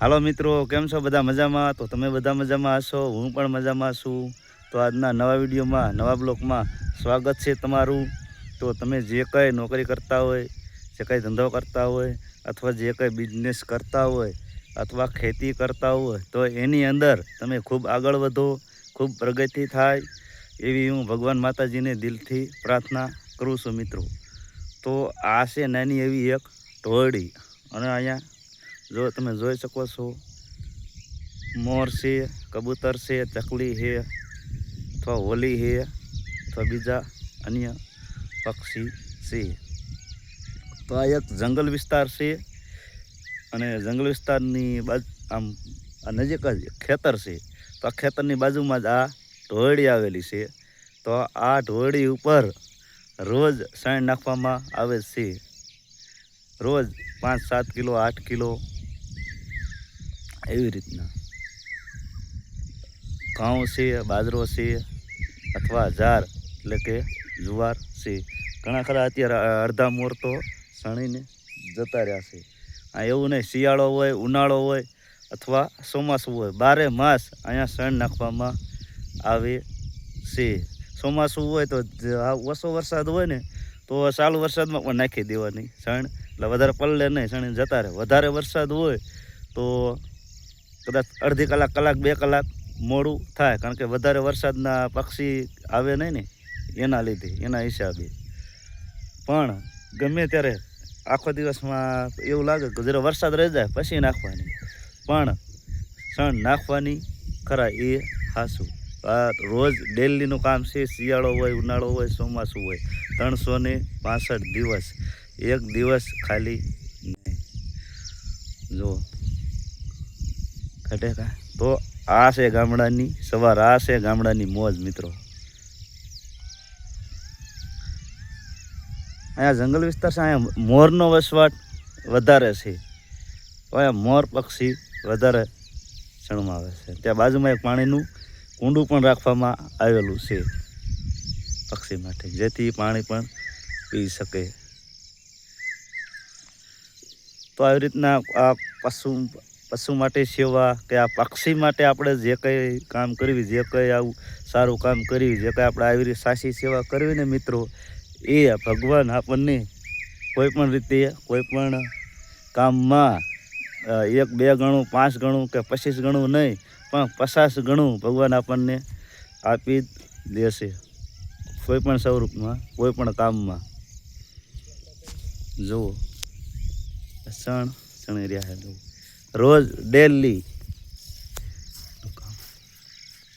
હાલો મિત્રો, કેમ છો બધા મજામાં? તો તમે બધા મજામાં હશો, હું પણ મજામાં છું. તો આજના નવા વિડીયોમાં, નવા બ્લોકમાં સ્વાગત છે તમારું. તો તમે જે કંઈ નોકરી કરતા હોય, જે કંઈ ધંધો કરતા હોય, અથવા જે કંઈ બિઝનેસ કરતા હોય, અથવા ખેતી કરતા હોય, તો એની અંદર તમે ખૂબ આગળ વધો, ખૂબ પ્રગતિ થાય, એવી હું ભગવાન માતાજીને દિલથી પ્રાર્થના કરું છું મિત્રો. તો આ છે નાની એવી એક ઢોળી અને અહીંયા જો તમે જોઈ શકો છો, મોર છે, કબૂતર છે, ચકલી છે, અથવા હોલી છે, અથવા બીજા અન્ય પક્ષી છે. તો આ એક જંગલ વિસ્તાર છે અને જંગલ વિસ્તારની બાજુ, આમ, આ નજીક જ ખેતર છે. તો આ ખેતરની બાજુમાં જ આ ઢોળી આવેલી છે. તો આ ઢોળી ઉપર રોજ સાણ નાખવામાં આવે છે. રોજ પાંચ, સાત કિલો, આઠ કિલો એવી રીતના. ઘઉં છે, બાજરો છે, અથવા જાર એટલે કે જુવાર છે. ઘણા ખરા અત્યારે અડધા મોર તો સણીને જતા રહ્યા છે. આ એવું નહીં, શિયાળો હોય, ઉનાળો હોય અથવા ચોમાસું હોય, બારે માસ અહીંયા સણ નાખવામાં આવે છે. ચોમાસું હોય તો ઓછો વરસાદ હોય ને, તો ચાલુ વરસાદમાં પણ નાખી દેવાની. સણ એટલે વધારે પલ્લે નહીં સણી જતા રહે. વધારે વરસાદ હોય તો કદાચ અડધી કલાક કલાક, બે કલાક મોડું થાય. કારણ કે વધારે વરસાદના પક્ષી આવે નહીં ને, એના લીધે, એના હિસાબે. પણ ગમે ત્યારે આખો દિવસમાં એવું લાગે કે જરા વરસાદ રહી જાય, પછી નાખવાની. પણ સણ નાખવાની ખરા એ હાસું. આ રોજ ડેલીનું કામ છે, શિયાળો હોય, ઉનાળો હોય, ચોમાસું હોય. ત્રણસો ને પાસઠ દિવસ. એક દિવસ ખાલી નહીં. જો ઘટે કા? તો આ છે ગામડાની, સવાર આ છે ગામડાની મોજ, મિત્રો. અહીંયા જંગલ વિસ્તાર છે, અહીંયા મોરનો વસવાટ વધારે છે. અહીંયા મોર પક્ષી વધારે જણમાં આવે છે. ત્યાં બાજુમાં એક પાણીનું કુંડું પણ રાખવામાં આવેલું છે પક્ષી માટે, જેથી પાણી પણ પી શકે. તો આવી રીતના આ પશુ પશુ માટે સેવા કે આ પક્ષી માટે આપણે જે કંઈ કામ કરવી, જે કંઈ આવું સારું કામ કરવી, જે કંઈ આપણે આવી રીતે સાચી સેવા કરવી ને મિત્રો, એ ભગવાન આપણને કોઈ પણ રીતે, કોઈ પણ કામમાં એક, બે ગણું, પાંચ ગણું કે પચીસ ગણું નહીં, પણ પચાસ ગણું ભગવાન આપણને આપી દેશે. કોઈપણ સ્વરૂપમાં, કોઈ પણ કામમાં. જુઓ. સણ ચણી રહ્યા જુઓ. રોજ ડેલી